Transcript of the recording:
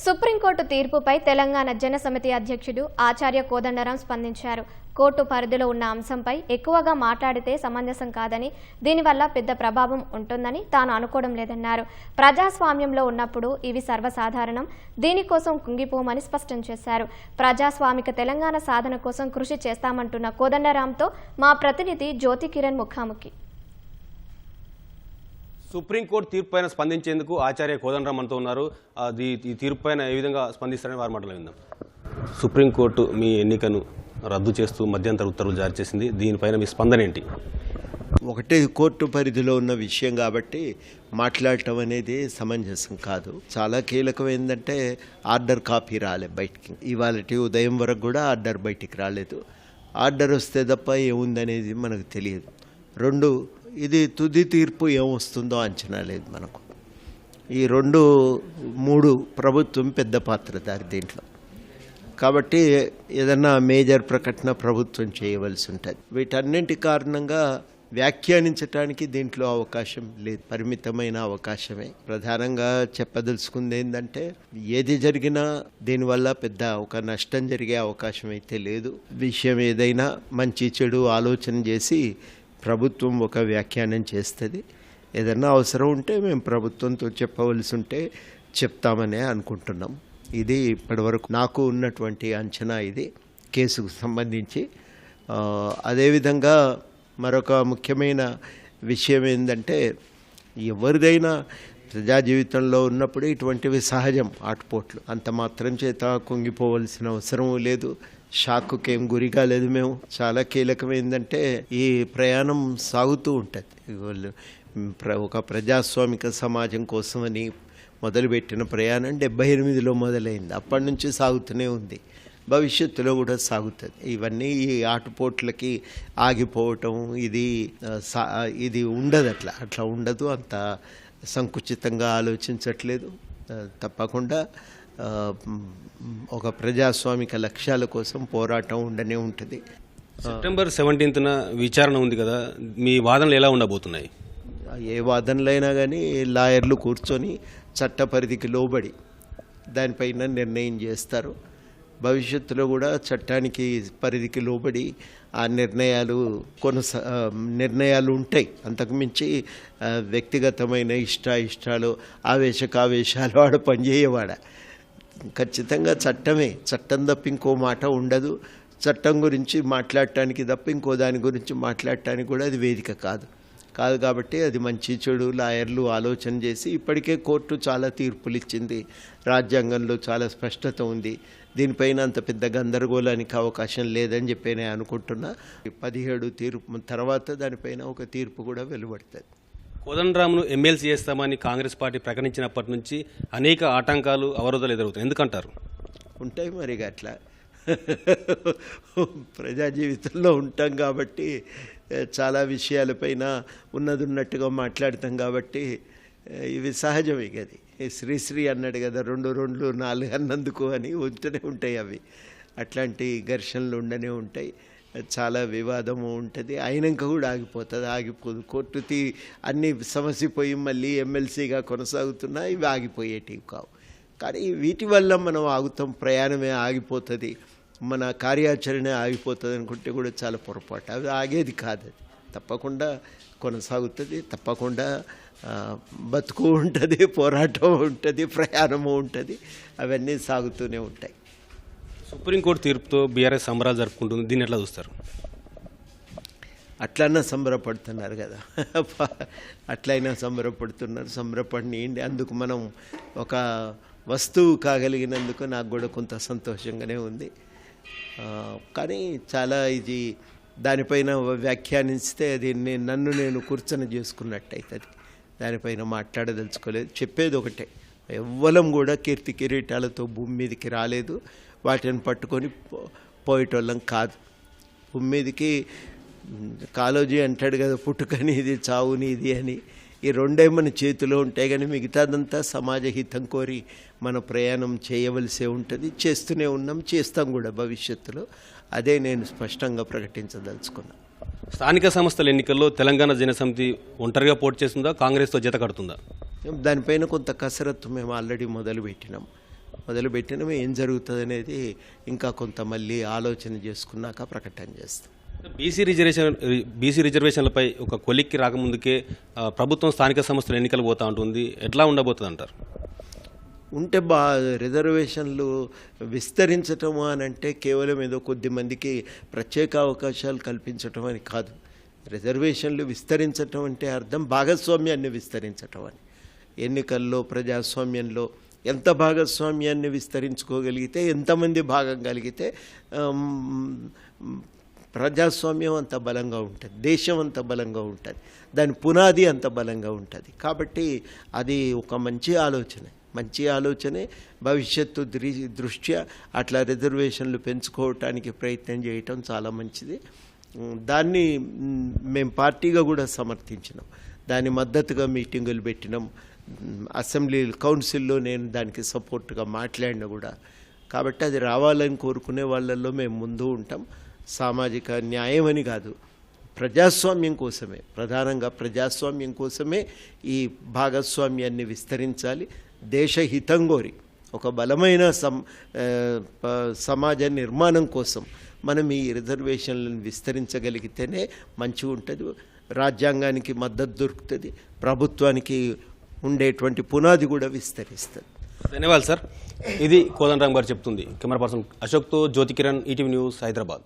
Supreme court తీర్పుపై Telangana Janasamithi అధ్యక్షుడు ఆచార్య కోదండరాం స్పందించారు. Court పరిధిలో ఉన్న అంశంపై ఎక్కువగా మాట్లాడితే సమంజసం కాదని దీనివల్ల పెద్ద ప్రభావం ఉంటుందని తాను అనుకోవడం లేదన్నారు. ప్రజాస్వామ్యంలో ఉన్నప్పుడు ఇవి సర్వసాధారణం. దీనికోసం కుంగిపోమని స్పష్టం చేశారు. ప్రజాస్వామిక తెలంగాణ సాధన కోసం కృషి చేస్తామంటున్న కోదండరాంతో మా ప్రతినిధి జ్యోతి కిరణ్ ముఖాముఖి. సుప్రీంకోర్టు తీర్పు పైన స్పందించేందుకు ఆచార్య కోదండరామ్ మనతో ఉన్నారు. అది ఈ తీర్పు పైన ఏ విధంగా స్పందిస్తారని వారి మాటలు విందాం. సుప్రీంకోర్టు మీ ఎన్నికను రద్దు చేస్తూ మధ్యంతర ఉత్తర్వులు జారీ చేసింది. దీనిపైన మీ స్పందన ఏంటి? ఒకటే కోర్టు పరిధిలో ఉన్న విషయం కాబట్టి మాట్లాడటం అనేది సమంజసం కాదు. చాలా కీలకం ఏంటంటే ఆర్డర్ కాపీ రాలే బయటికి. ఇవాళ ఉదయం వరకు కూడా ఆర్డర్ బయటికి రాలేదు. ఆర్డర్ వస్తే తప్ప ఏముందనేది మనకు తెలియదు. రెండు ఇది తుది తీర్పు ఏమొస్తుందో అంచనా లేదు మనకు. ఈ రెండు మూడు ప్రభుత్వం పెద్ద పాత్రదారి దీంట్లో. కాబట్టి ఏదన్నా మేజర్ ప్రకటన ప్రభుత్వం చేయవలసి ఉంటుంది. వీటన్నింటి కారణంగా వ్యాఖ్యానించటానికి దీంట్లో అవకాశం లేదు. పరిమితమైన అవకాశమే. ప్రధానంగా చెప్పదలుచుకుంది ఏంటంటే ఏది జరిగినా దీనివల్ల పెద్ద ఒక నష్టం జరిగే అవకాశం అయితే లేదు. విషయం ఏదైనా మంచి చెడు ఆలోచన చేసి ప్రభుత్వం ఒక వ్యాఖ్యానం చేస్తుంది. ఏదన్నా అవసరం ఉంటే మేము ప్రభుత్వంతో చెప్పవలసి ఉంటే చెప్తామనే అనుకుంటున్నాం. ఇది ఇప్పటివరకు నాకు ఉన్నటువంటి అంచనా ఇది కేసుకు సంబంధించి. అదేవిధంగా మరొక ముఖ్యమైన విషయం ఏంటంటే ఎవరిదైనా ప్రజా జీవితంలో ఉన్నప్పుడు ఇటువంటివి సహజం ఆటుపోట్లు అంత మాత్రం చేత కుంగిపోవలసిన అవసరం లేదు. షాక్కి ఏం గురి కాలేదు మేము. చాలా కీలకం ఏంటంటే ఈ ప్రయాణం సాగుతూ ఉంటుంది. వాళ్ళు ప్ర- ఒక ప్రజాస్వామిక సమాజం కోసమని మొదలుపెట్టిన ప్రయాణం డెబ్బై ఎనిమిదిలో మొదలైంది. అప్పటి నుంచి సాగుతూనే ఉంది. భవిష్యత్తులో కూడా సాగుతుంది. ఇవన్నీ ఈ ఆటుపోట్లకి ఆగిపోవటం ఇది సా- ఇది ఉండదు అట్లా. అట్లా ఉండదు. అంత సంకుచితంగా ఆలోచించట్లేదు. తప్పకుండా ఒక ప్రజాస్వామిక లక్ష్యాల కోసం పోరాటం ఉండనే ఉంటుంది. సెప్టెంబర్ సెవెంటీన్త్న విచారణ ఉంది కదా మీ వాదనలు ఎలా ఉండబోతున్నాయి? ఏ వాదనలైనా కానీ లాయర్లు కూర్చొని చట్ట పరిధికి లోబడి దానిపైన నిర్ణయం చేస్తారు. భవిష్యత్తులో కూడా చట్టానికి పరిధికి లోబడి ఆ నిర్ణయాలు కొనసా నిర్ణయాలు ఉంటాయి. అంతకుమించి వ్యక్తిగతమైన ఇష్ట ఇష్టాలు ఆవేశకావేశాలు ఆడ పనిచేయవాడ. ఖచ్చితంగా చట్టమే. చట్టం తప్ప ఇంకో మాట ఉండదు. చట్టం గురించి మాట్లాడటానికి తప్ప ఇంకో దాని గురించి మాట్లాడటానికి కూడా అది వేదిక కాదు. కాదు కాబట్టి అది మంచి చెడు లాయర్లు ఆలోచన చేసి ఇప్పటికే కోర్టు చాలా తీర్పులు ఇచ్చింది రాజ్యాంగంలో చాలా స్పష్టత ఉంది. దీనిపైన అంత పెద్ద గందరగోళానికి అవకాశం లేదని చెప్పి నేను అనుకుంటున్నా. పదిహేడు తీర్పు తర్వాత దానిపైన ఒక తీర్పు కూడా వెలువడుతుంది. కోదండరామును ఎమ్మెల్సీ చేస్తామని కాంగ్రెస్ పార్టీ ప్రకటించినప్పటి నుంచి అనేక ఆటంకాలు అవరోధాలు ఎదురవుతాయి ఎందుకంటారు? ఉంటాయి మరి ఇక అట్లా. ప్రజా జీవితంలో ఉంటాం కాబట్టి చాలా విషయాలపైన ఉన్నది ఉన్నట్టుగా మాట్లాడతాం కాబట్టి ఇవి సహజం ఇక శ్రీశ్రీ అన్నాడు కదా రెండు రెండు నాలుగు అన్నందుకు అని ఉంటూనే ఉంటాయి అవి. అట్లాంటి ఘర్షణలు ఉండనే ఉంటాయి. చాలా వివాదము ఉంటుంది. అయినాక కూడా ఆగిపోతుంది. ఆగిపోదు. కోర్టు తీ అన్ని సమసిపోయి మళ్ళీ ఎమ్మెల్సీగా కొనసాగుతున్నా ఇవి ఆగిపోయేటివి కావు. కానీ వీటి వల్ల మనం ఆగుతాం. ప్రయాణమే ఆగిపోతుంది. మన కార్యాచరణ ఆగిపోతుంది అనుకుంటే కూడా చాలా పొరపాటు. అవి ఆగేది కాదు అది. తప్పకుండా కొనసాగుతుంది. తప్పకుండా బతుకు ఉంటుంది పోరాటం ఉంటుంది ప్రయాణము ఉంటుంది. అవన్నీ సాగుతూనే ఉంటాయి. సుప్రీంకోర్టు తీర్పుతో బీఆర్ఎస్ సంబరాలు జరుపుకుంటుంది. దీన్ని ఎట్లా చూస్తారు? అట్లన్నా సంబరపడుతున్నారు కదా. అట్లయినా సంబరపడుతున్నారు. సంబరపడినండి అందుకు మనం ఒక వస్తువు కాగలిగినందుకు నాకు కూడా కొంత సంతోషంగానే ఉంది. కానీ చాలా ఇది దానిపైన వ్యాఖ్యానిస్తే అది నేను నన్ను నేను కూర్చొని చేసుకున్నట్టు అవుతుంది దానిపైన మాట్లాడదలుచుకోలేదు. చెప్పేది ఒకటే. ఎవ్వలం కూడా కీర్తి కిరీటాలతో భూమి మీదకి రాలేదు. వాటిని పట్టుకొని పో- పోయేటోళ్ళం కాదు. భూమి మీదకి కాలోజీ అంటాడు కదా పుట్టుకని ఇది చావుని ఇది అని. ఈ రెండే మన చేతిలో ఉంటాయి కానీ మిగతాదంతా సమాజ హితం కోరి మన ప్రయాణం చేయవలసే ఉంటుంది. చేస్తూనే ఉన్నాం చేస్తాం కూడా భవిష్యత్తులో. అదే నేను స్పష్టంగా ప్రకటించదలుచుకున్నాను స్థానిక సంస్థల ఎన్నికల్లో తెలంగాణ జనసమితి ఒంటరిగా పోటీ చేస్తుందా కాంగ్రెస్తో జత కడుతుందా? దానిపైన కొంత కసరత్తు మేము ఆల్రెడీ మొదలుపెట్టినాం. మొదలుపెట్టినాం ఏం జరుగుతుంది అనేది ఇంకా కొంత మళ్ళీ ఆలోచన చేసుకున్నాక ప్రకటన చేస్తాం. బీసీ రిజర్వేషన్ బీసీ రిజర్వేషన్లపై ఒక కొలిక్కి రాకముందుకే ప్రభుత్వం స్థానిక సంస్థలు ఎన్నికలు పోతా ఉంటుంది. ఎట్లా ఉండబోతుంది అంటారు ఉంటే బా రిజర్వేషన్లు విస్తరించటము అని అంటే కేవలం ఏదో కొద్ది మందికి ప్రత్యేక అవకాశాలు కల్పించటం అని కాదు. రిజర్వేషన్లు విస్తరించటం అంటే అర్థం భాగస్వామ్యాన్ని విస్తరించటం అని. ఎన్నికల్లో ప్రజాస్వామ్యంలో ఎంత భాగస్వామ్యాన్ని విస్తరించుకోగలిగితే ఎంతమంది భాగం కలిగితే ప్రజాస్వామ్యం అంత బలంగా ఉంటుంది దేశం అంత బలంగా ఉంటుంది దాని పునాది అంత బలంగా ఉంటుంది. కాబట్టి అది ఒక మంచి ఆలోచన. మంచి ఆలోచనే భవిష్యత్తు దృష్ట్యా అట్లా రిజర్వేషన్లు పెంచుకోవటానికి ప్రయత్నం చేయటం చాలా మంచిది. దాన్ని మేము పార్టీగా కూడా సమర్థించినాం. దాని మద్దతుగా మీటింగులు పెట్టినాం. అసెంబ్లీ కౌన్సిల్లో నేను దానికి సపోర్ట్గా మాట్లాడిన కూడా. కాబట్టి అది రావాలని కోరుకునే వాళ్ళల్లో మేము ముందు ఉంటాం. సామాజిక న్యాయం అని కాదు ప్రజాస్వామ్యం కోసమే. ప్రధానంగా ప్రజాస్వామ్యం కోసమే ఈ భాగస్వామ్యాన్ని విస్తరించాలి. దేశహితం కోరి ఒక బలమైన సం సమాజ నిర్మాణం కోసం మనం ఈ రిజర్వేషన్లను విస్తరించగలిగితేనే మంచిగా ఉంటుంది రాజ్యాంగానికి మద్దతు దొరుకుతుంది. ప్రభుత్వానికి ఉండేటువంటి పునాది కూడా విస్తరిస్తుంది. ధన్యవాదాలు సార్. ఇది కోదండరామ్ గారు చెప్తుంది. కెమెరా పర్సన్ అశోక్తో జ్యోతి కిరణ్ ఈటీవీ న్యూస్ హైదరాబాద్.